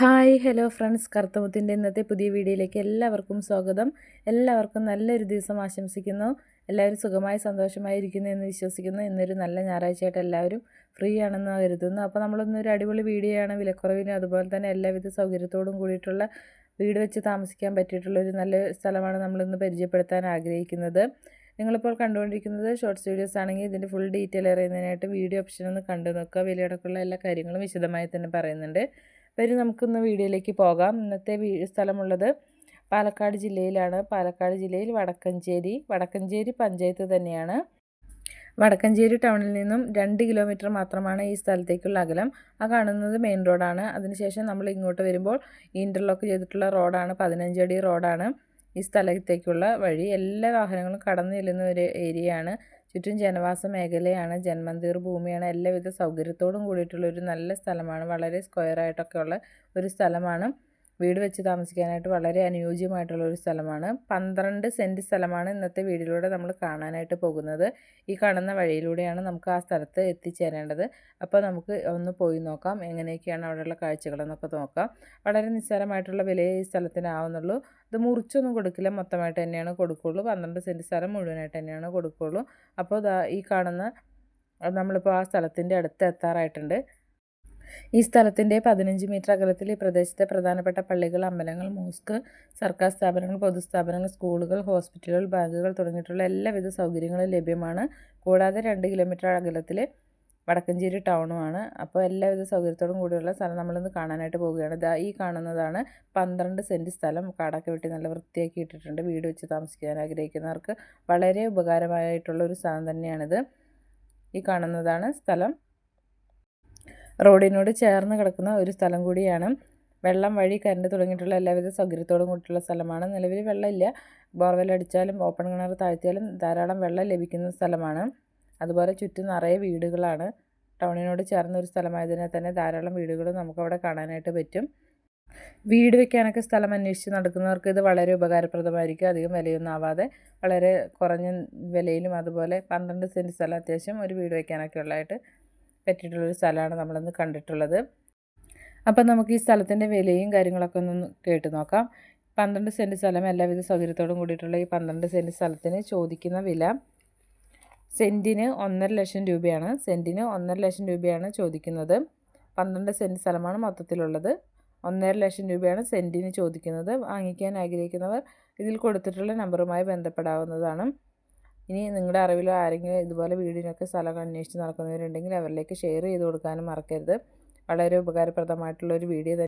Hi hello friends. കറുത്തമുത്തിന്റെ ഇന്നത്തെ പുതിയ വീഡിയോയിലേക്ക് എല്ലാവർക്കും സ്വാഗതം. എല്ലാവർക്കും നല്ലൊരു ദിവസം ആശംസിക്കുന്നു. എല്ലാവരും സുഖമായി സന്തോഷമായി ഇരിക്കുന്നു എന്ന് വിശ്വസിക്കുന്നു. ഇന്നൊരു നല്ല ഞായറാഴ്ചയായിട്ട് എല്ലാവരും ഫ്രീ ആണെന്ന് കരുതുന്നു. അപ്പോൾ നമ്മളൊന്നൊരു അടിപൊളി വീഡിയോയാണ്. വിലക്കുറവിനും അതുപോലെ തന്നെ എല്ലാവിധ സൗകര്യത്തോടും കൂടിയിട്ടുള്ള വീട് വെച്ച് താമസിക്കാൻ പറ്റിയിട്ടുള്ള ഒരു നല്ല സ്ഥലമാണ് നമ്മളിന്ന് പരിചയപ്പെടുത്താൻ ആഗ്രഹിക്കുന്നത്. നിങ്ങളിപ്പോൾ കണ്ടുകൊണ്ടിരിക്കുന്നത് ഷോർട്സ് വീഡിയോസ് ആണെങ്കിൽ ഇതിന്റെ ഫുൾ ഡീറ്റെയിൽ അറിയുന്നതിനായിട്ട് വീഡിയോ ഓപ്ഷൻ ഒന്ന് കണ്ടു നോക്കുക വിലയടക്കമുള്ള എല്ലാ കാര്യങ്ങളും വിശദമായി തന്നെ പറയുന്നുണ്ട്. വരും. നമുക്കിന്ന് വീഡിയോയിലേക്ക് പോകാം. ഇന്നത്തെ സ്ഥലമുള്ളത് പാലക്കാട് ജില്ലയിലാണ്. പാലക്കാട് ജില്ലയിൽ വടക്കഞ്ചേരി വടക്കഞ്ചേരി പഞ്ചായത്ത് തന്നെയാണ്. വടക്കഞ്ചേരി ടൗണിൽ നിന്നും രണ്ട് കിലോമീറ്റർ മാത്രമാണ് ഈ സ്ഥലത്തേക്കുള്ള അകലം. ആ കാണുന്നത് മെയിൻ റോഡാണ്. അതിനുശേഷം നമ്മൾ ഇങ്ങോട്ട് വരുമ്പോൾ ഇന്റർലോക്ക് ചെയ്തിട്ടുള്ള റോഡാണ്. പതിനഞ്ചടി റോഡാണ് ഈ സ്ഥലത്തേക്കുള്ള വഴി. എല്ലാ വാഹനങ്ങളും കടന്നു ചെല്ലുന്ന ഒരു ഏരിയയാണ്. ചുറ്റും ജനവാസ മേഖലയാണ് ജന്മന്തീർ ഭൂമിയാണ് എല്ലാവിധ സൗകര്യത്തോടും കൂടിയിട്ടുള്ള ഒരു നല്ല സ്ഥലമാണ്. വളരെ സ്ക്വയറായിട്ടൊക്കെ ഉള്ള ഒരു സ്ഥലമാണ്. വീട് വെച്ച് താമസിക്കാനായിട്ട് വളരെ അനുയോജ്യമായിട്ടുള്ള ഒരു സ്ഥലമാണ്. പന്ത്രണ്ട് സെന്റ് സ്ഥലമാണ് ഇന്നത്തെ വീടിലൂടെ നമ്മൾ കാണാനായിട്ട് പോകുന്നത്. ഈ കാണുന്ന വഴിയിലൂടെയാണ് നമുക്ക് ആ സ്ഥലത്ത് എത്തിച്ചേരേണ്ടത്. അപ്പോൾ നമുക്ക് ഒന്ന് പോയി നോക്കാം. എങ്ങനെയൊക്കെയാണ് അവിടെയുള്ള കാഴ്ചകളെന്നൊക്കെ നോക്കാം. വളരെ നിസ്സാരമായിട്ടുള്ള വിലയെ ഈ സ്ഥലത്തിനാവുന്നുള്ളൂ. ഇത് മുറിച്ചൊന്നും കൊടുക്കില്ല. മൊത്തമായിട്ട് തന്നെയാണ് കൊടുക്കുകയുള്ളൂ പന്ത്രണ്ട് സെന്റ് സ്ഥലം മുഴുവനായിട്ട് തന്നെയാണ് കൊടുക്കുകയുള്ളൂ അപ്പോൾ ഈ കാണുന്ന നമ്മളിപ്പോൾ ആ സ്ഥലത്തിന്റെ അടുത്ത് എത്താറായിട്ടുണ്ട്. ഈ സ്ഥലത്തിന്റെ പതിനഞ്ച് മീറ്റർ അകലത്തിൽ ഈ പ്രദേശത്തെ പ്രധാനപ്പെട്ട പള്ളികൾ അമ്പലങ്ങൾ മോസ്ക് സർക്കാർ സ്ഥാപനങ്ങൾ പൊതുസ്ഥാപനങ്ങൾ സ്കൂളുകൾ ഹോസ്പിറ്റലുകൾ ബാങ്കുകൾ തുടങ്ങിയിട്ടുള്ള എല്ലാവിധ സൗകര്യങ്ങളും ലഭ്യമാണ്. കൂടാതെ രണ്ട് കിലോമീറ്റർ അകലത്തിൽ വടക്കഞ്ചേരി ടൗണുമാണ്. അപ്പോൾ എല്ലാവിധ സൗകര്യത്തോടും കൂടിയുള്ള സ്ഥലം നമ്മളിന്ന് കാണാനായിട്ട് പോവുകയാണ്. ഇതാ ഈ കാണുന്നതാണ് പന്ത്രണ്ട് സെന്റ് സ്ഥലം. കാടൊക്കെ വെട്ടി നല്ല വൃത്തിയാക്കി ഇട്ടിട്ടുണ്ട്. വീട് വെച്ച് താമസിക്കാൻ ആഗ്രഹിക്കുന്നവർക്ക് വളരെ ഉപകാരമായിട്ടുള്ള ഒരു സ്ഥലം തന്നെയാണിത്. ഈ കാണുന്നതാണ് സ്ഥലം. റോഡിനോട് ചേർന്ന് കിടക്കുന്ന ഒരു സ്ഥലം കൂടിയാണ്. വെള്ളം വഴി കരണ്ട് തുടങ്ങിയിട്ടുള്ള എല്ലാവിധ സൗകര്യത്തോടും കൂടിയിട്ടുള്ള സ്ഥലമാണ്. നിലവിൽ വെള്ളമില്ല. ബോർവെൽ അടിച്ചാലും ഓപ്പൺ കിണർ താഴ്ത്തിയാലും ധാരാളം വെള്ളം ലഭിക്കുന്ന സ്ഥലമാണ്. അതുപോലെ ചുറ്റും നിറയെ വീടുകളാണ്. ടൗണിനോട് ചേർന്ന ഒരു സ്ഥലമായതിനാൽ തന്നെ ധാരാളം വീടുകൾ നമുക്കവിടെ കാണാനായിട്ട് പറ്റും. വീട് വെക്കാനൊക്കെ സ്ഥലം അന്വേഷിച്ച് നടക്കുന്നവർക്ക് ഇത് വളരെ ഉപകാരപ്രദമായിരിക്കും. അധികം വിലയൊന്നും ആവാതെ വളരെ കുറഞ്ഞ വിലയിലും അതുപോലെ പന്ത്രണ്ട് സെന്റ് സ്ഥലം അത്യാവശ്യം ഒരു വീട് വയ്ക്കാനൊക്കെ ഉള്ളതായിട്ട് പറ്റിയിട്ടുള്ളൊരു സ്ഥലമാണ് നമ്മളിന്ന് കണ്ടിട്ടുള്ളത്. അപ്പം നമുക്ക് ഈ സ്ഥലത്തിന്റെ വിലയും കാര്യങ്ങളൊക്കെ ഒന്ന് കേട്ട് നോക്കാം. പന്ത്രണ്ട് സെന്റ് സ്ഥലം എല്ലാവിധ സൗകര്യത്തോടും കൂടിയിട്ടുള്ള ഈ പന്ത്രണ്ട് സെന്റ് സ്ഥലത്തിന് ചോദിക്കുന്ന വില സെന്റിന് ഒന്നര ലക്ഷം രൂപയാണ്. സെന്റിന് ഒന്നര ലക്ഷം രൂപയാണ് ചോദിക്കുന്നത്. പന്ത്രണ്ട് സെന്റ് സ്ഥലമാണ് മൊത്തത്തിലുള്ളത്. ഒന്നര ലക്ഷം രൂപയാണ് സെന്റിന് ചോദിക്കുന്നത്. വാങ്ങിക്കാൻ ആഗ്രഹിക്കുന്നവർ ഇതിൽ കൊടുത്തിട്ടുള്ള നമ്പറുമായി ബന്ധപ്പെടാവുന്നതാണ്. ഇനി നിങ്ങളുടെ അറിവിലോ ആരെങ്കിലും ഇതുപോലെ വീടിനൊക്കെ സ്ഥലം അന്വേഷിച്ച് നടക്കുന്നവരുണ്ടെങ്കിൽ അവരിലേക്ക് ഷെയർ ചെയ്ത് കൊടുക്കാനും മറക്കരുത്. വളരെ ഉപകാരപ്രദമായിട്ടുള്ള ഒരു വീഡിയോ